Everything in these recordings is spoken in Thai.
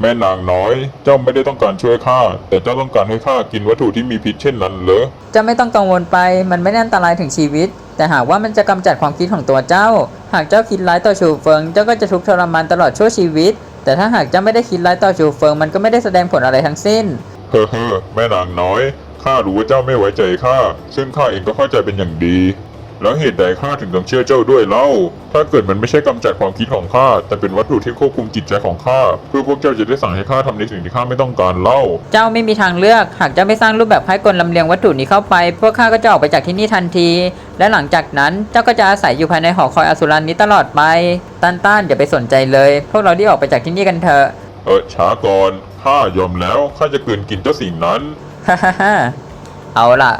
แม่นางน้อย เจ้าไม่ได้ต้องการช่วยข้าแต่เจ้าต้องการให้ข้ากินวัตถุที่มีพิษเช่นนั้นเหรอเจ้าไม่ต้องกังวลไป มันไม่ได้อันตรายถึงชีวิต แต่หากว่ามันจะกำจัดความคิดของตัวเจ้า หากเจ้าคิดร้ายต่อชูเฟิง เจ้าก็จะทุกข์ทรมานตลอดชั่วชีวิต แต่ถ้าหากเจ้าไม่ได้คิดร้ายต่อชูเฟิง มันก็ไม่ได้แสดงผลอะไรทั้งสิ้น เฮ้อเฮ้อแม่นางน้อยข้ารู้ว่าเจ้าไม่ไว้ใจข้าซึ่งข้าเองก็เข้าใจเป็นอย่างดี แล้วเหตุใดข้าถึงต้องเชื่อเจ้าด้วยเล่า ถ้าเกิดมันไม่ใช่กำจัดความคิดของข้า แต่เป็นวัตถุที่ควบคุมจิตใจของข้า เพื่อพวกเจ้าจะได้สั่งให้ข้าทำในสิ่งที่ข้าไม่ต้องการเล่า เจ้าไม่มีทางเลือก หากเจ้าไม่สร้างรูปแบบคล้ายกลลำเลียงวัตถุนี้เข้าไป พวกข้าก็จะออกไปจากที่นี่ทันที และหลังจากนั้นเจ้าก็จะอาศัยอยู่ภายในหอคอยอสุรันนี้ตลอดไปตันต้านอย่าไปสนใจเลย พวกเราได้ออกไปจากที่นี่กันเถอะ เออช้าก่อนข้ายอมแล้วข้าจะกลืนกินเจ้าสิ่งนั้นฮ่าฮ่าฮ่าเอาล่ะ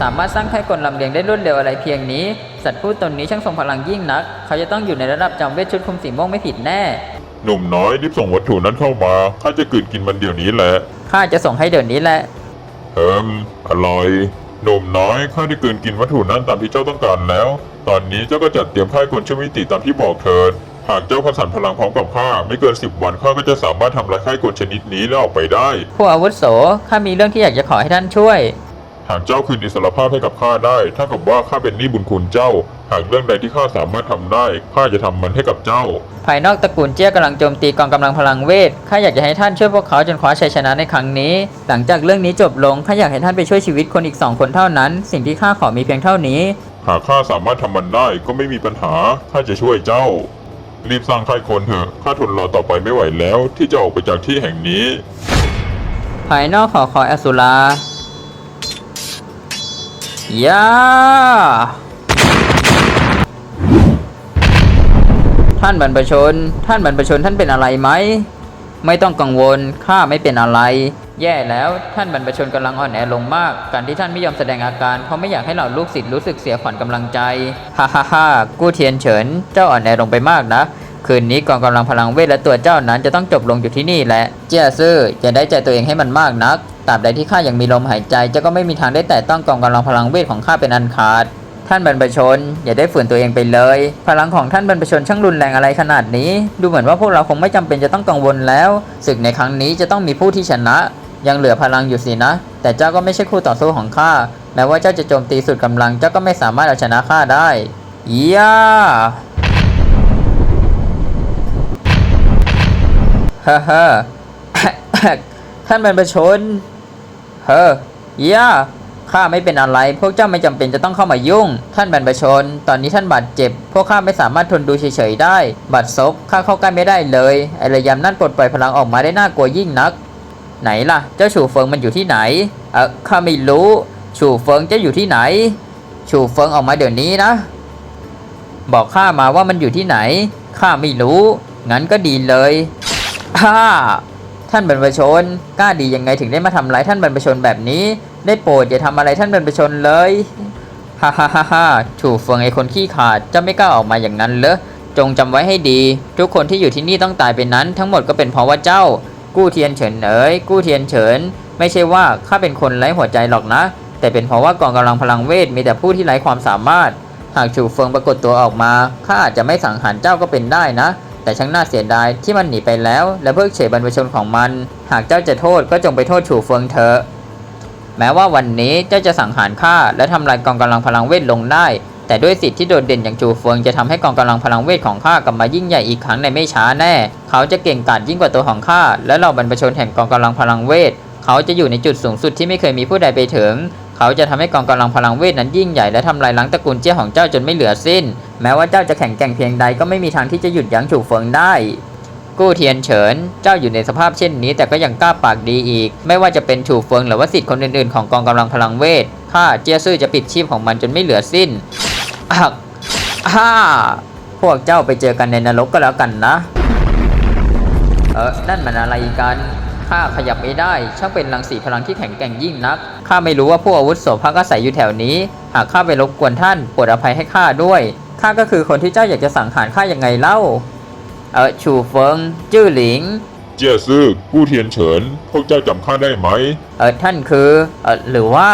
สามารถสร้างไข่กลลำเลียงได้รวดเร็วอะไรเพียงนี้ สัตว์ผู้ตนนี้ช่างทรงพลังยิ่งนัก เขาจะต้องอยู่ในระดับจำเวทชุดคุมสีม่วงไม่ผิดแน่ หนุ่มน้อยรีบส่งวัตถุนั้นเข้ามาข้าจะกลืนกินมันเดี๋ยวนี้แหละข้าจะส่งให้เดี๋ยวนี้แหละ เอิมอร่อย หนุ่มน้อยข้าได้กลืนกินวัตถุนั้นตามที่เจ้าต้องการแล้ว ตอนนี้เจ้าก็จัดเตรียมค่ายกลชมิติตามที่บอกเถิดหากเจ้าผสานพลังพร้อมกับข้าไม่เกินสิบวันข้าก็จะสามารถทำลายค่ายกลชนิดนี้แล้วออกไปได้ ผู้อาวุโสข้ามีเรื่องที่อยากจะขอให้ท่านช่วย หากเจ้าคืนอิสรภาพให้กับข้าได้เท่ากับว่าข้าเป็นหนี้บุญคุณเจ้า หากเรื่องใดที่ข้าสามารถทำได้ข้าจะทำมันให้กับเจ้า ภายนอกตระกูลเจี้ยกำลังโจมตีกองกำลังพลังเวท ข้าอยากจะให้ท่านช่วยพวกเขาจนคว้าชัยชนะในครั้งนี้ หลังจากเรื่องนี้จบลง ข้าอยากให้ท่านไปช่วยชีวิตคนอีกสองคนเท่านั้น สิ่งที่ข้าขอมีเพียงเท่านี้ หากข้าสามารถทำมันได้ก็ไม่มีปัญหาข้าจะช่วยเจ้า รีบสร้างค่ายคนเถอะข้าทนรอต่อไปไม่ไหวแล้ว ที่จะออกไปจากที่แห่งนี้ ภายนอกหอคอยอสุรา ยาท่านบรรพชน ท่านบรรพชนท่านเป็นอะไรไหม ไม่ต้องกังวล ข้าไม่เป็นอะไร แย่แล้ว ท่านบรรพชนกำลังอ่อนแอลงมาก การที่ท่านไม่ยอมแสดงอาการ เพราะไม่อยากให้เหล่าลูกศิษย์รู้สึกเสียขวัญกำลังใจ ฮ่าฮ่าฮ่ากู้เทียนเฉิน เจ้าอ่อนแอลงไปมากนะ คืนนี้กองกำลังพลังเวทและตัวเจ้านั้นจะต้องจบลงอยู่ที่นี่แหละ เจ้าซื่ออย่าได้ใจตัวเองให้มันมากนัก ตราบใดที่ข้ายังมีลมหายใจเจ้าก็ไม่มีทางได้แตะต้องกองกำลังพลังเวทของข้าเป็นอันขาด ท่านบรรพชน อย่าได้ฝืนตัวเองไปเลย พลังของท่านบรรพชนช่างรุนแรงอะไรขนาดนี้ ดูเหมือนว่าพวกเราคงไม่จำเป็นจะต้องกังวลแล้วศึกในครั้งนี้จะต้องมีผู้ที่ชนะ ยังเหลือพลังอยู่สินะ แต่เจ้าก็ไม่ใช่คู่ต่อสู้ของข้าแม้ว่าเจ้าจะโจมตีสุดกำลังเจ้าก็ไม่สามารถเอาชนะข้าได้ย่าฮ่าฮ่าท่านบรรพชน เฮ้อย่าข้าไม่เป็นอะไร พวกเจ้าไม่จำเป็นจะต้องเข้ามายุ่ง ท่านบรรพชน ตอนนี้ท่านบาดเจ็บ พวกข้าไม่สามารถทนดูเฉยๆได้ บาดซบข้าเข้าใกล้ไม่ได้เลยไอระยำนั่นปลดปล่อยพลังออกมาได้น่ากลัวยิ่งนัก ไหนล่ะ เจ้าฉูเฟิงมันอยู่ที่ไหน เออข้าไม่รู้ ฉูเฟิงจะอยู่ที่ไหน ฉูเฟิงออกมาเดี๋ยวนี้นะ บอกข้ามาว่ามันอยู่ที่ไหน ข้าไม่รู้ งั้นก็ดีเลยฮ่า ท่านบรรพชน กล้าดียังไงถึงได้มาทำร้ายท่านบรรพชนแบบนี้ ได้โปรดอย่าทำอะไรท่านบรรพชนเลยฮ่าฮ่าฮ่าฮ่าถูกเฟิงไอคนขี้ขาดเจะไม่กล้าออกมาอย่างนั้นเหรอจงจำไว้ให้ดี ทุกคนที่อยู่ที่นี่ต้องตายไปนั้น ทั้งหมดก็เป็นเพราะว่าเจ้า กู้เทียนเฉินเอ๋ยกู้เทียนเฉิน ไม่ใช่ว่าข้าเป็นคนไร้หัวใจหรอกนะ แต่เป็นเพราะว่ากองกำลังพลังเวทมีแต่ผู้ที่ไร้ความสามารถ หากฉูเฟิงปรากฏตัวออกมาข้าอาจจะไม่สังหารเจ้าก็เป็นได้นะ แต่ช่างน่าเสียดายที่มันหนีไปแล้ว และเพิกเฉยบรรพชนของมัน หากเจ้าจะโทษก็จงไปโทษฉูเฟิงเถอะแม้ว่าวันนี้เจ้าจะสังหารข้าและทำลายกองกำลังพลังเวทลงได้ แต่ด้วยสิทธิ์ที่โดดเด่นอย่างจูเฟิงจะทำให้กองกำลังพลังเวทของข้ากลับมายิ่งใหญ่อีกครั้งในไม่ช้าแน่ เขาจะเก่งกาจยิ่งกว่าตัวของข้าและเหล่าบรรพชนแห่งกองกำลังพลังเวทเขาจะอยู่ในจุดสูงสุดที่ไม่เคยมีผู้ใดไปถึง เขาจะทำให้กองกำลังพลังเวทนั้นยิ่งใหญ่และทำลายล้างตระกูลเจี้ยของเจ้าจนไม่เหลือสิ้น แม้ว่าเจ้าจะแข็งแกร่งเพียงใดก็ไม่มีทางที่จะหยุดยั้งฉูเฟิงได้กู้เทียนเฉิน เจ้าอยู่ในสภาพเช่นนี้แต่ก็ยังกล้าปากดีอีก ไม่ว่าจะเป็นฉูเฟิงหรือว่าสิทธิ์คนอื่นๆของกองกำลังพลังเวท ข้าเจียซื่อจะปิดชีพของมันจนไม่เหลือสิ้นอักฮ่า พวกเจ้าไปเจอกันในนรกก็แล้วกันนะ เออนั่นมันอะไรกัน ข้าขยับไม่ได้ ช่างเป็นรังสีพลังที่แข็งแกร่งยิ่งนัก ข้าไม่รู้ว่าผู้อาวุธโสพักอาศัยอยู่แถวนี้ หากข้าไปรบกวนท่านโปรดอภัยให้ข้าด้วยข้าก็คือคนที่เจ้าอยากจะสังหารข้ายังไงเล่า เออชูเฟิง จื้อหลิง เจียซื่อกู้เทียนเฉิน พวกเจ้าจำข้าได้ไหม เออท่านคือ เออหรือว่า